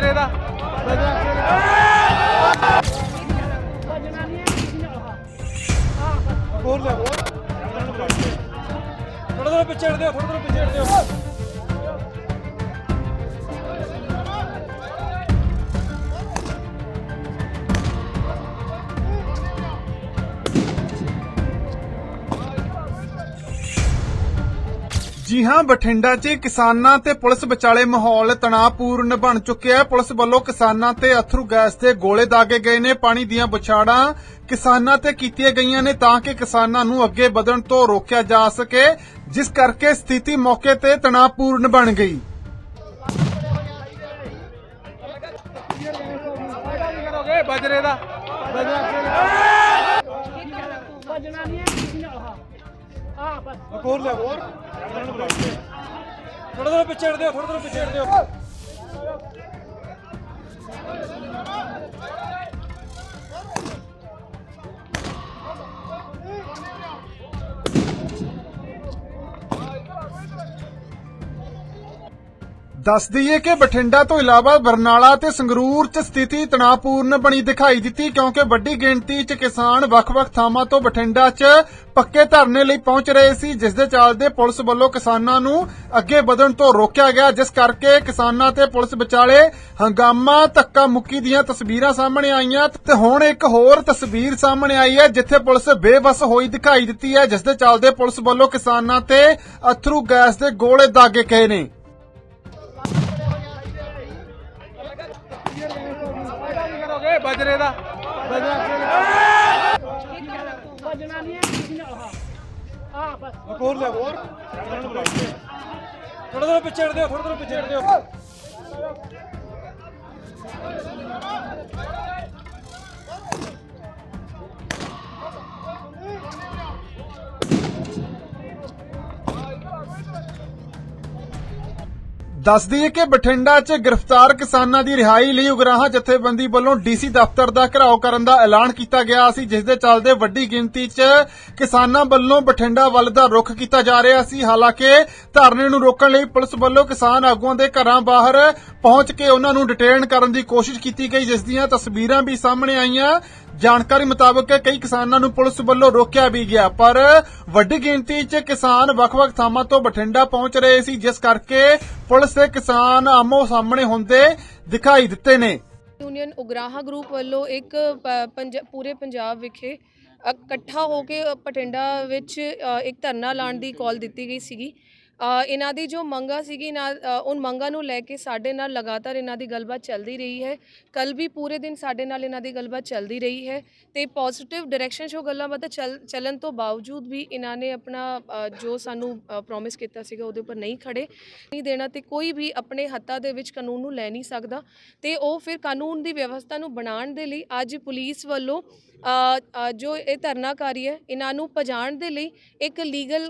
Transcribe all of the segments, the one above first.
ਦਾ? ਹੋਰ ਲੈ ਥੋੜਾ ਥੋੜਾ ਪਿੱਛੇ ਹਟ ਹੋ ਥੋੜਾ ਥੋੜਾ ਪਿੱਛੇ ਹਟ ਦਿਓ ਜੀ ਹਾਂ ਬਠਿੰਡਾ 'ਚ ਕਿਸਾਨਾਂ ਤੇ ਪੁਲਿਸ ਵਿਚਾਲੇ ਮਾਹੌਲ ਤਣਾਅਪੂਰਨ ਬਣ ਚੁੱਕਿਆ ਹੈ। ਪੁਲਿਸ ਵੱਲੋਂ ਕਿਸਾਨਾਂ ਤੇ ਅਥਰੂ ਗੈਸ ਦੇ ਗੋਲੇ ਦਾਗੇ ਗਏ ਨੇ ਪਾਣੀ ਦੀਆਂ ਬੁਛਾੜਾਂ ਕਿਸਾਨਾਂ ਤੇ ਕੀਤੀਆਂ ਗਈਆਂ ਨੇ ਤਾਂ ਕਿ ਕਿਸਾਨਾਂ ਨੂੰ ਅੱਗੇ ਵਧਣ ਤੋਂ ਰੋਕਿਆ ਜਾ ਸਕੇ ਜਿਸ ਕਰਕੇ ਸਥਿਤੀ ਮੌਕੇ ਤੇ ਤਣਾਅਪੂਰਨ ਬਣ ਗਈ। ਬਜਰੇ ਦਾ। ਬਸ ਹੋਰ ਲੈ ਹੋਰ ਥੋੜਾ ਥੋੜਾ ਪਿੱਛੇ ਹਟ ਦਿਓ ਥੋੜਾ ਥੋੜਾ ਪਿੱਛੇ ਹਟ ਦਿਓ। ਦੱਸ ਦਈਏ ਕਿ ਬਠਿੰਡਾ ਤੋਂ ਇਲਾਵਾ ਬਰਨਾਲਾ ਤੇ ਸੰਗਰੂਰ 'ਚ ਸਥਿਤੀ ਤਣਾਅਪੂਰਨ ਬਣੀ ਦਿਖਾਈ ਦਿੱਤੀ ਕਿਉਂਕਿ ਵੱਡੀ ਗਿਣਤੀ 'ਚ ਕਿਸਾਨ ਵੱਖ-ਵੱਖ ਥਾਵਾਂ ਤੋਂ ਬਠਿੰਡਾ 'ਚ ਪੱਕੇ ਧਰਨੇ ਲਈ ਪਹੁੰਚ ਰਹੇ ਸੀ, ਜਿਸ ਦੇ ਚੱਲਦੇ ਪੁਲਿਸ ਵੱਲੋਂ ਕਿਸਾਨਾਂ ਨੂੰ ਅੱਗੇ ਵਧਣ ਤੋਂ ਰੋਕਿਆ ਗਿਆ। ਜਿਸ ਕਰਕੇ ਕਿਸਾਨਾਂ ਤੇ ਪੁਲਿਸ ਵਿਚਾਲੇ ਹੰਗਾਮਾ ਧੱਕਾ ਮੁੱਕੀ ਦੀਆਂ ਤਸਵੀਰਾਂ ਸਾਹਮਣੇ ਆਈਆਂ ਤੇ ਹੁਣ ਇੱਕ ਹੋਰ ਤਸਵੀਰ ਸਾਹਮਣੇ ਆਈ ਹੈ, ਜਿੱਥੇ ਪੁਲਿਸ ਬੇਵਸ ਹੋਈ ਦਿਖਾਈ ਦਿੱਤੀ ਹੈ, ਜਿਸ ਦੇ ਚੱਲਦੇ ਪੁਲਿਸ ਵੱਲੋਂ ਕਿਸਾਨਾਂ ਤੇ ਅਥਰੂ ਗੈਸ ਦੇ ਗੋਲੇ ਦਾਗੇ ਗਏ ਨੇ। ਕਰੋਗੇ ਬਜਰੇ ਦਾ। ਭਜਣਾ ਨਹੀਂ ਹੈ ਆ? ਬਸ ਹੋਰ ਲੈ ਹੋਰ। ਥੋੜਾ ਥੋੜਾ ਪਿੱਛੇ ਹਟ ਦਿਓ ਥੋੜਾ ਥੋੜਾ ਪਿੱਛੇ ਹਟ ਦਿਓ ਦੱਸ ਦਈਏ ਕਿ ਬਠਿੰਡਾ 'ਚ ਗ੍ਰਿਫਤਾਰ ਕਿਸਾਨਾਂ ਦੀ ਰਿਹਾਈ ਲਈ ਉਗਰਾਹਾਂ ਜਥੇਬੰਦੀ ਵੱਲੋਂ ਡੀਸੀ ਦਫ਼ਤਰ ਦਾ ਘਿਰਾਓ ਕਰਨ ਦਾ ਐਲਾਨ ਕੀਤਾ ਗਿਆ ਸੀ, ਜਿਸ ਦੇ ਚੱਲਦੇ ਵੱਡੀ ਗਿਣਤੀ 'ਚ ਕਿਸਾਨਾਂ ਵੱਲੋਂ ਬਠਿੰਡਾ ਵੱਲ ਦਾ ਰੁਖ ਕੀਤਾ ਜਾ ਰਿਹਾ ਸੀ। ਹਾਲਾਂਕਿ ਧਰਨੇ ਨੂੰ ਰੋਕਣ ਲਈ ਪੁਲਿਸ ਵੱਲੋਂ ਕਿਸਾਨ ਆਗੂਆਂ ਦੇ ਘਰਾਂ ਬਾਹਰ ਪਹੁੰਚ ਕੇ ਉਹਨਾਂ ਨੂੰ ਡਿਟੇਨ ਕਰਨ ਦੀ ਕੋਸ਼ਿਸ਼ ਕੀਤੀ ਗਈ, ਜਿਸ ਦੀਆਂ ਤਸਵੀਰਾਂ ਵੀ ਸਾਹਮਣੇ ਆਈਆਂ। ਜਾਣਕਾਰੀ ਮੁਤਾਬਕ ਕਈ ਕਿਸਾਨਾਂ ਨੂੰ ਪੁਲਿਸ ਵੱਲੋਂ ਰੋਕਿਆ ਵੀ ਗਿਆ ਪਰ ਵੱਡੀ ਗਿਣਤੀ 'ਚ ਕਿਸਾਨ ਵੱਖ-ਵੱਖ ਥਾਵਾਂ ਤੋਂ ਬਠਿੰਡਾ ਪਹੁੰਚ ਰਹੇ ਸੀ ਜਿਸ ਕਰਕੇ ਪੁਲਿਸ ਤੇ ਕਿਸਾਨ ਆਮੋ ਸਾਹਮਣੇ ਹੁੰਦੇ ਦਿਖਾਈ ਦਿੱਤੇ ਨੇ। ਯੂਨੀਅਨ ਉਗਰਾਹਾ ਗਰੁੱਪ ਵੱਲੋਂ ਇੱਕ ਪੰਜ- ਪੂਰੇ ਪੰਜਾਬ ਵਿਖੇ ਇਕੱਠਾ ਹੋ ਕੇ ਅ, ਪਟਿੰਡਾ ਵਿੱਚ ਇੱਕ ਧਰਨਾ ਲਾਉਣ ਦੀ ਕਾਲ ਦਿੱਤੀ ਗਈ ਸੀਗੀ। ਇਹਨਾਂ ਦੀ ਜੋ ਮੰਗਾ ਸੀਗੀ ਨਾ ਅ, ਉਨ ਮੰਗਾਂ ਨੂੰ ਲੈ ਕੇ ਸਾਡੇ ਨਾਲ ਲਗਾਤਾਰ ਇਹਨਾਂ ਦੀ ਗੱਲਬਾਤ ਚੱਲਦੀ ਰਹੀ ਹੈ। ਕੱਲ ਵੀ ਪੂਰੇ ਦਿਨ ਸਾਡੇ ਨਾਲ ਇਹਨਾਂ ਦੀ ਗੱਲਬਾਤ ਚੱਲਦੀ ਰਹੀ ਹੈ ਤੇ ਪੋਜ਼ਿਟਿਵ ਡਾਇਰੈਕਸ਼ਨ 'ਚ ਉਹ ਗੱਲਾਂ ਬਾਤਾਂ ਚੱਲ ਚੱਲਣ ਤੋਂ ਬਾਵਜੂਦ ਵੀ ਇਹਨਾਂ ਨੇ ਆਪਣਾ ਜੋ ਸਾਨੂੰ ਪ੍ਰੋਮਿਸ ਕੀਤਾ ਸੀਗਾ ਉਹਦੇ ਉੱਪਰ ਨਹੀਂ ਖੜੇ ਨਹੀਂ ਦੇਣਾ ਤੇ ਕੋਈ ਵੀ ਆਪਣੇ ਹੱਥਾਂ ਦੇ ਵਿੱਚ ਕਾਨੂੰਨ ਨੂੰ ਲੈ ਨਹੀਂ ਸਕਦਾ ਤੇ ਉਹ ਫਿਰ ਕਾਨੂੰਨ ਦੀ ਵਿਵਸਥਾ ਨੂੰ ਬਣਾਉਣ ਦੇ ਲਈ ਅੱਜ ਪੁਲਿਸ ਵੱਲੋਂ ਜੋ ਇਹ ਧਰਨਾਕਾਰੀ ਹੈ ਇਹਨਾਂ ਨੂੰ ਪਜਾਣ ਦੇ ਲਈ ਇੱਕ ਲੀਗਲ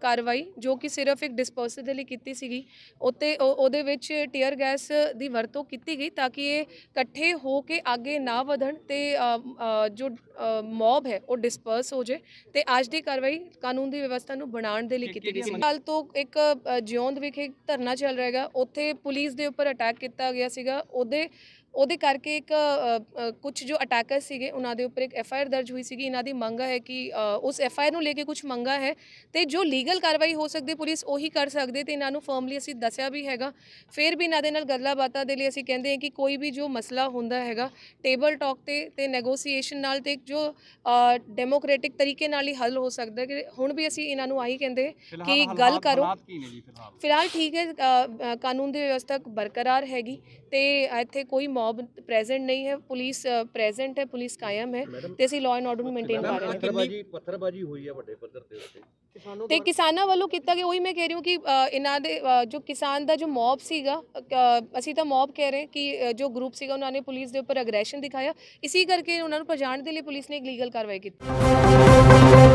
ਕਾਰਵਾਈ ਜੋ ਕਿ ਸਿਰਫ ਇੱਕ ਡਿਸਪਰਸਲ ਦੇ ਲਈ ਕੀਤੀ ਸੀਗੀ ਉੱਤੇ ਉਹ- ਉਹਦੇ ਵਿੱਚ ਟੀਅਰ ਗੈਸ ਦੀ ਵਰਤੋਂ ਕੀਤੀ ਗਈ ਤਾਂ ਕਿ ਇਹ ਇਕੱਠੇ ਹੋ ਕੇ ਅੱਗੇ ਨਾ ਵਧਣ ਤੇ ਜੋ ਮੌਬ ਹੈ ਉਹ ਡਿਸਪਰਸ ਹੋ ਜੇ ਤੇ ਅੱਜ ਦੀ ਕਾਰਵਾਈ ਕਾਨੂੰਨ ਦੀ ਵਿਵਸਥਾ ਨੂੰ ਬਣਾਉਣ ਦੇ ਲਈ ਕੀਤੀ ਗਈ ਸੀ। ਕੱਲ ਤੋਂ ਇੱਕ ਜਿਉਂਦ ਵਿਖੇ ਧਰਨਾ ਚੱਲ ਰਿਹਾ ਹੈਗਾ ਉੱਥੇ ਪੁਲਿਸ ਦੇ ਉੱਪਰ ਅਟੈਕ ਕੀਤਾ ਗਿਆ ਸੀਗਾ ਉਹਦੇ ਉਹਦੇ ਕਰਕੇ ਇੱਕ ਕੁਝ ਜੋ ਅਟੈਕਰ ਸੀਗੇ ਉਹਨਾਂ ਦੇ ਉੱਪਰ ਇੱਕ ਐਫ ਆਈ ਆਰ ਦਰਜ ਹੋਈ ਸੀਗੀ। ਇਹਨਾਂ ਦੀ ਮੰਗ ਹੈ ਕਿ ਉਸ ਐਫ ਆਈ ਆਰ ਨੂੰ ਲੈ ਕੇ ਕੁਝ ਮੰਗਾ ਹੈ ਤੇ ਜੋ ਲੀਗਲ ਕਾਰਵਾਈ ਹੋ ਸਕਦੀ ਪੁਲਿਸ ਉਹੀ ਕਰ ਸਕਦੀ ਤੇ ਇਹਨਾਂ ਨੂੰ ਫਰਮਲੀ ਅਸੀਂ ਦੱਸਿਆ ਵੀ ਹੈਗਾ। ਫਿਰ ਵੀ ਇਹਨਾਂ ਦੇ ਨਾਲ ਗੱਲਾਂ ਬਾਤਾਂ ਦੇ ਲਈ ਅਸੀਂ ਕਹਿੰਦੇ ਹਾਂ ਕਿ ਕੋਈ ਵੀ ਜੋ ਮਸਲਾ ਹੁੰਦਾ ਹੈਗਾ ਟੇਬਲ ਟਾਕ ਤੇ ਤੇ ਨੈਗੋਸੀਏਸ਼ਨ ਨਾਲ ਤੇ ਜੋ ਡੈਮੋਕ੍ਰੈਟਿਕ ਤਰੀਕੇ ਨਾਲ ਹੀ ਹੱਲ ਹੋ ਸਕਦਾ ਹੈ ਕਿ ਹੁਣ ਵੀ ਅਸੀਂ ਇਹਨਾਂ ਨੂੰ ਆਹੀ ਕਹਿੰਦੇ ਕਿ ਗੱਲ ਕਰੋ। ਫਿਲਹਾਲ? ਠੀਕ ਹੈ ਕਾਨੂੰਨ ਦੀ ਵਿਵਸਥਾ ਬਰਕਰਾਰ ਹੈਗੀ ਤੇ ਇੱਥੇ ਕੋਈ ਮੌਬ ਪ੍ਰੈਜ਼ੈਂਟ ਨਹੀਂ ਹੈ ਪੁਲਿਸ ਪ੍ਰੈਜ਼ੈਂਟ ਹੈ ਪੁਲਿਸ ਕਾਇਮ ਹੈ ਤੇ ਅਸੀਂ ਲਾਅ ਐਂਡ ਆਰਡਰ ਨੂੰ ਮੇਨਟੇਨ ਕਰ ਰਹੇ ਹਾਂ ਪੱਥਰਬਾਜੀ ਪੱਥਰਬਾਜੀ ਹੋਈ ਹੈ ਵੱਡੇ ਪੱਧਰ ਤੇ ਉੱਤੇ ਤੇ ਕਿਸਾਨਾਂ ਵੱਲੋਂ ਕੀਤਾ ਗਿਆ ਉਹੀ ਮੈਂ ਕਹਿ ਰਹੀ ਹਾਂ ਕਿ ਅ, ਇਹਨਾਂ ਦੇ ਅ, ਜੋ ਕਿਸਾਨ ਦਾ ਜੋ ਮੌਬ ਸੀਗਾ ਅ, ਅਸੀਂ ਤਾਂ ਮੌਬ ਕਹਿ ਰਹੇ ਕਿ ਅ, ਜੋ ਗਰੁੱਪ ਸੀਗਾ ਉਹਨਾਂ ਨੇ ਪੁਲਿਸ ਦੇ ਉੱਪਰ ਅਗਰੈਸ਼ਨ ਦਿਖਾਇਆ ਇਸੇ ਕਰਕੇ ਉਹਨਾਂ ਨੂੰ ਪਛਾਣ ਦੇ ਲਈ ਪੁਲਿਸ ਨੇ ਇੱਕ ਲੀਗਲ ਕਾਰਵਾਈ ਕੀਤੀ